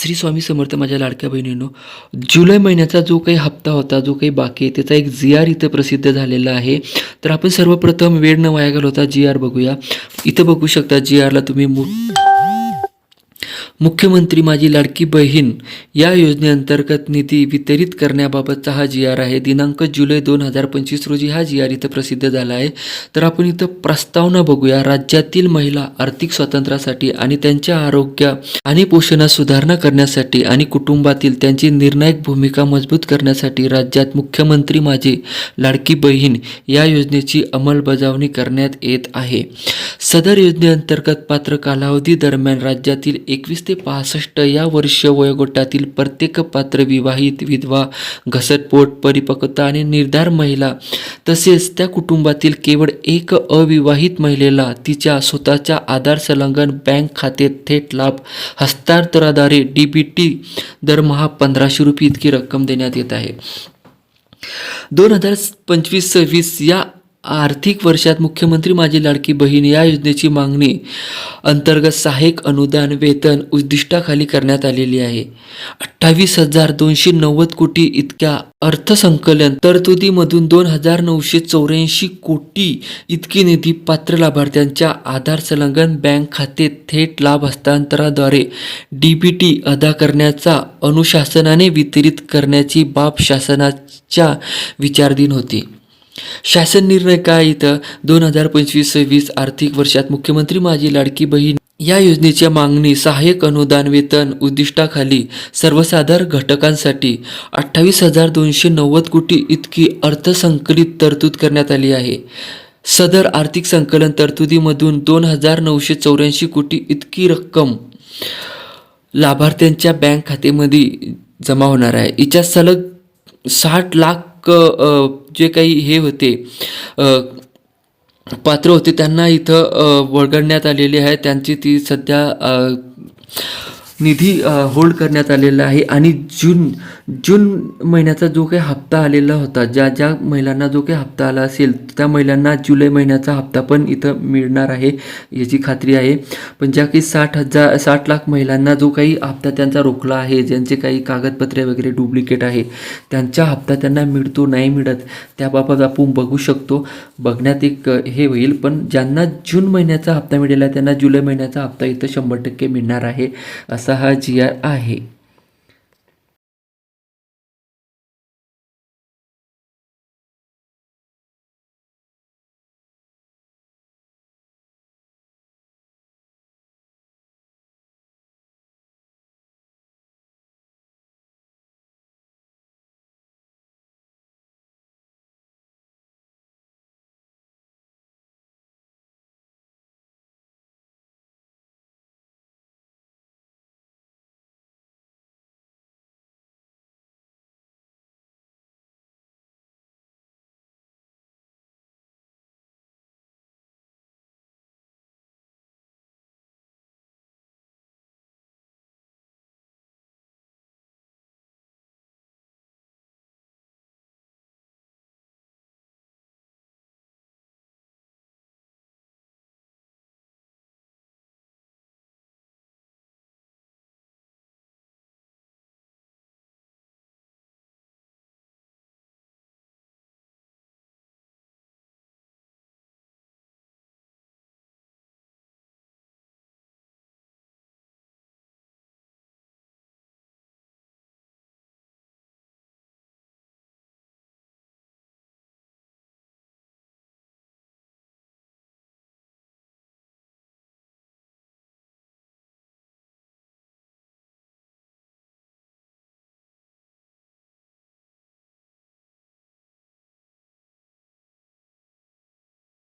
श्री स्वामी समर्थ माझ्या लाडक्या बहिणींनो जुलै महिन्याचा जो काही हप्ता होता जो काही बाकी आहे त्याचा एक जी आर इथं प्रसिद्ध झालेला आहे. तर आपण सर्वप्रथम वेळ न वाया घालवता जी आर बघूया. इथं बघू शकता जी आरला तुम्ही मो मुख्यमंत्री माझी लाडकी बहीण या योजनेअंतर्गत निधी वितरित करण्याबाबतचा हा जी आर आहे. दिनांक जुलै दोन हजार पंचवीस रोजी हा जी आर इथं प्रसिद्ध झाला आहे. तर आपण इथं प्रस्तावना बघूया. राज्यातील महिला आर्थिक स्वातंत्र्यासाठी आणि त्यांच्या आरोग्य आणि पोषणात सुधारणा करण्यासाठी आणि कुटुंबातील त्यांची निर्णायक भूमिका मजबूत करण्यासाठी राज्यात मुख्यमंत्री माझी लाडकी बहीण या योजनेची अंमलबजावणी करण्यात येत आहे. सदर योजनेअंतर्गत पात्र कालावधी दरम्यान राज्यातील एकवीस ते पासष्ट या वर्ष वयोगटातील प्रत्येक पात्र विवाहित विधवा घसटपोट परिपक्वता आणि निर्धार महिला तसेच त्या कुटुंबातील केवळ एक अविवाहित महिलेला तिच्या स्वतःच्या आधार संलग्न बँक खात्यात थेट लाभ हस्तांतराद्वारे डी बी टी दरमहा पंधराशे रुपये इतकी रक्कम देण्यात येत आहे. दोन हजार पंचवीस सव्वीस या आर्थिक वर्षात मुख्यमंत्री माझी लाडकी बहीण या योजनेची मागणी अंतर्गत सहाय्यक अनुदान वेतन उद्दिष्टाखाली करण्यात आलेली आहे. अठ्ठावीस हजार दोनशे नव्वद कोटी इतक्या अर्थसंकलन तरतुदीमधून दोन हजार नऊशे चौऱ्याऐंशी कोटी इतकी निधी पात्र लाभार्थ्यांच्या आधार संलग्न बँक खाते थेट लाभ हस्तांतराद्वारे डी बी टी अदा करण्याचा अनुशासनाने वितरित करण्याची बाब शासनाच्या विचारधीन होती. शासन निर्णय काय इथं? दोन हजार पंचवीस सव्वीस आर्थिक वर्षात मुख्यमंत्री माझी लाडकी बहीण. या योजनेच्या मागणी सहाय्यक अनुदान वेतन उद्दिष्टाखाली सर्वसाधारण घटकांसाठी अठ्ठावीस हजार दोनशे नव्वद कोटी इतकी अर्थसंकलित तरतूद करण्यात आली आहे. सदर आर्थिक संकलन तरतुदीमधून दोन हजार नऊशे चौऱ्याऐंशी कोटी इतकी रक्कम लाभार्थ्यांच्या बँक खात्यामध्ये जमा होणार आहे. हिच्या सलग साठ लाख क जे काही हे होते पात्र होते त्यांना इथं वळगडण्यात आलेली आलेले आहे. त्यांची ती सध्या निधी होल्ड करण्यात आलेला आहे आणि जून जून महिन्याचा जो काही हप्ता आलेला होता ज्या ज्या महिलांना जो काही हप्ता आला असेल त्या महिलांना जुलै महिन्याचा हप्ता पण इथं मिळणार आहे याची खात्री आहे. पण ज्या काही साठ हजार साठ लाख महिलांना जो काही हप्ता त्यांचा रोखला आहे ज्यांचे काही कागदपत्रे वगैरे डुप्लिकेट आहे त्यांचा हप्ता त्यांना मिळतो नाही मिळत त्याबाबत आपण बघू शकतो. बघण्यात एक हे होईल पण ज्यांना जून महिन्याचा हप्ता मिळाला त्यांना जुलै महिन्याचा हप्ता इथं शंभर टक्के मिळणार आहे असं सहा जी आर आहे.